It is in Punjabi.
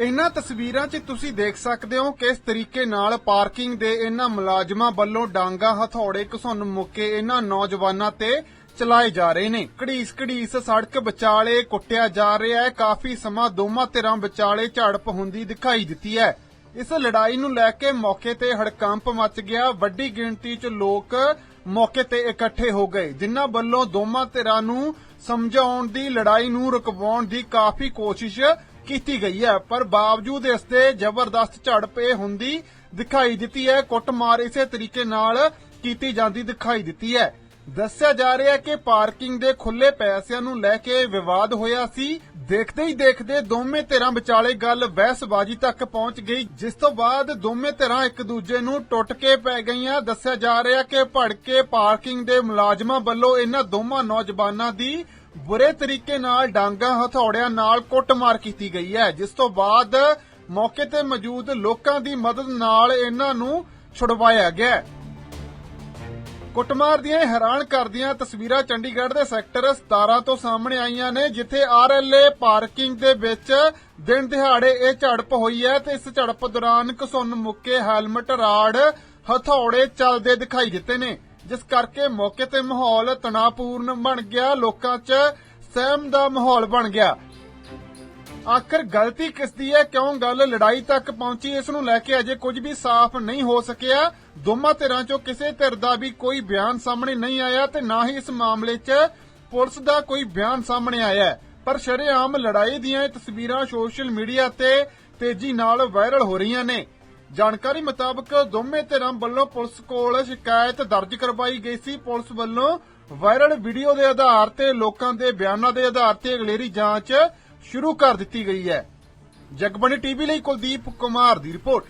ਇਹਨਾਂ ਤਸਵੀਰਾਂ 'ਚ ਤੁਸੀਂ ਦੇਖ ਸਕਦੇ ਹੋ ਕਿਸ ਤਰੀਕੇ ਨਾਲ ਪਾਰਕਿੰਗ ਦੇ ਇਹਨਾਂ ਮੁਲਾਜ਼ਮਾਂ ਵੱਲੋਂ ਡਾਂਗਾ ਹਥੌੜੇ ਘਸੁੰਨ ਮੁੱਕੇ ਇਹਨਾਂ ਨੌਜਵਾਨਾਂ ਤੇ ਚਲਾਏ ਜਾ ਰਹੇ ਨੇ। ਘੜੀਸ ਘੜੀਸ ਸੜਕ ਵਿਚਾਲੇ ਕੁੱਟਿਆ ਜਾ ਰਿਹਾ ਹੈ। ਕਾਫੀ ਸਮਾਂ ਦੋਵਾਂ ਧਿਰਾਂ ਵਿਚਾਲੇ ਝੜਪ ਹੁੰਦੀ ਦਿਖਾਈ ਦਿੱਤੀ ਹੈ। ਇਸ ਲੜਾਈ ਨੂੰ ਲੈ ਕੇ ਮੌਕੇ ਤੇ ਹੜਕੰਪ ਮਚ ਗਿਆ। ਵੱਡੀ ਗਿਣਤੀ 'ਚ ਲੋਕ ਮੌਕੇ ਤੇ ਇਕੱਠੇ ਹੋ ਗਏ, ਜਿਨ੍ਹਾਂ ਵੱਲੋਂ ਦੋਵਾਂ ਧਿਰਾਂ ਨੂੰ ਸਮਝਾਉਣ ਦੀ, ਲੜਾਈ ਨੂੰ ਰੁਕਵਾਉਣ ਦੀ ਕਾਫੀ ਕੋਸ਼ਿਸ਼ ਕੀਤੀ ਗਈ ਹੈ, ਪਰ ਬਾਵਜੂਦ ਇਸ ਦੇ ਜ਼ਬਰਦਸਤ ਝੜਪੇ ਹੁੰਦੀ ਦਿਖਾਈ ਦਿੱਤੀ ਹੈ, ਕੁੱਟਮਾਰ ਇਸੇ ਤਰੀਕੇ ਨਾਲ ਕੀਤੀ ਜਾਂਦੀ ਦਿਖਾਈ ਦਿੱਤੀ ਹੈ। ਦੱਸਿਆ ਜਾ ਰਿਹਾ ਹੈ ਕਿ ਪਾਰਕਿੰਗ ਦੇ ਖੁੱਲੇ ਪੈਸਿਆਂ ਨੂੰ ਲੈ ਕੇ ਵਿਵਾਦ ਹੋਇਆ ਸੀ। ਦੇਖਦੇ ਹੀ ਦੇਖਦੇ ਦੋਵੇਂ ਧਿਰਾਂ ਵਿਚਾਲੇ ਗੱਲ ਬਹਿਸਬਾਜ਼ੀ ਤੱਕ ਪਹੁੰਚ ਗਈ, ਜਿਸ ਤੋਂ ਬਾਅਦ ਦੋਵੇਂ ਧਿਰਾਂ ਇੱਕ ਦੂਜੇ ਨੂੰ ਟੁੱਟ ਕੇ ਪੈ ਗਈਆਂ। ਦੱਸਿਆ ਜਾ ਰਿਹਾ ਕਿ ਭੜਕੇ ਪਾਰਕਿੰਗ ਦੇ ਮੁਲਾਜ਼ਮਾਂ ਵੱਲੋਂ ਇਹਨਾਂ ਦੋਵਾਂ ਨੌਜਵਾਨਾਂ ਦੀ ਬੁਰੇ ਤਰੀਕੇ ਨਾਲ ਡਾਂਗਾ ਹਥੌੜਿਆਂ ਨਾਲ ਕੁੱਟਮਾਰ ਕੀਤੀ ਗਈ ਹੈ, ਜਿਸ ਤੋਂ ਬਾਅਦ ਮੌਕੇ ਤੇ ਮੌਜੂਦ ਲੋਕਾਂ ਦੀ ਮਦਦ ਨਾਲ ਇਹਨਾਂ ਨੂੰ ਛੁਡਵਾਇਆ ਗਿਆ ਕੁੱਟਮਾਰ ਦੀਆਂ, ਹੈਰਾਨ ਕਰਦੀਆਂ ਤਸਵੀਰਾਂ ਚੰਡੀਗੜ੍ਹ ਦੇ ਸੈਕਟਰ 17 ਤੋਂ ਸਾਹਮਣੇ ਆਈਆਂ ਨੇ, ਜਿੱਥੇ ਆਰਐਲਏ ਪਾਰਕਿੰਗ ਦੇ ਵਿੱਚ ਦਿਨ ਦਿਹਾੜੇ ਇਹ ਝੜਪ ਹੋਈ ਹੈ ਤੇ ਇਸ ਝੜਪ ਦੌਰਾਨ ਘਸੁੰਨ ਮੁੱਕੇ ਹੈਲਮਟ, ਰਾੜ, ਹਥੌੜੇ ਚੱਲਦੇ ਦਿਖਾਈ ਦਿੱਤੇ ਨੇ। ਜਿਸ ਕਰਕੇ ਮੌਕੇ ਤੇ ਮਾਹੌਲ ਤਣਾਅਪੂਰਨ ਬਣ ਗਿਆ, ਲੋਕਾਂ 'ਚ ਸਹਿਮ ਦਾ ਮਾਹੌਲ ਬਣ ਗਿਆ। ਆਖਰ ਗਲਤੀ ਕਿਸ ਦੀ ਹੈ? ਕਿਉਂ ਗੱਲ ਲੜਾਈ ਤੱਕ ਪਹੁੰਚੀ? ਇਸ ਨੂੰ ਲੈ ਕੇ ਅਜੇ ਕੁਝ ਵੀ ਸਾਫ਼ ਨਹੀਂ ਹੋ ਸਕਿਆ। ਦੋਵਾਂ ਧਿਰਾਂ ਚੋਂ ਕਿਸੇ ਧਿਰ ਦਾ ਵੀ ਕੋਈ ਬਿਆਨ ਸਾਹਮਣੇ ਨਹੀਂ ਆਇਆ ਤੇ ਨਾ ਹੀ ਇਸ ਮਾਮਲੇ 'ਚ ਪੁਲਿਸ ਦਾ ਕੋਈ ਬਿਆਨ ਸਾਹਮਣੇ ਆਇਆ ਪਰ ਸ਼ਰੇਆਮ ਲੜਾਈ ਦੀਆਂ ਇਹ ਤਸਵੀਰਾਂ ਸੋਸ਼ਲ ਮੀਡੀਆ ਤੇ ਤੇਜ਼ੀ ਨਾਲ ਵਾਇਰਲ ਹੋ ਰਹੀਆਂ ਨੇ। ਜਾਣਕਾਰੀ ਮੁਤਾਬਕ ਦੋਵੇਂ ਧਿਰਾਂ ਵੱਲੋਂ ਪੁਲਿਸ ਕੋਲ ਸ਼ਿਕਾਇਤ ਦਰਜ ਕਰਵਾਈ ਗਈ ਸੀ। ਪੁਲਿਸ ਵੱਲੋਂ ਵਾਇਰਲ ਵੀਡੀਓ ਦੇ ਆਧਾਰ ਤੇ ਲੋਕਾਂ ਦੇ ਬਿਆਨਾਂ ਦੇ ਆਧਾਰ ਤੇ ਅਗਲੇਰੀ ਜਾਂਚ ਸ਼ੁਰੂ ਕਰ ਦਿੱਤੀ ਗਈ ਹੈ। ਜਗਬਣੀ ਟੀਵੀ ਲਈ ਕੁਲਦੀਪ ਕੁਮਾਰ ਦੀ ਰਿਪੋਰਟ।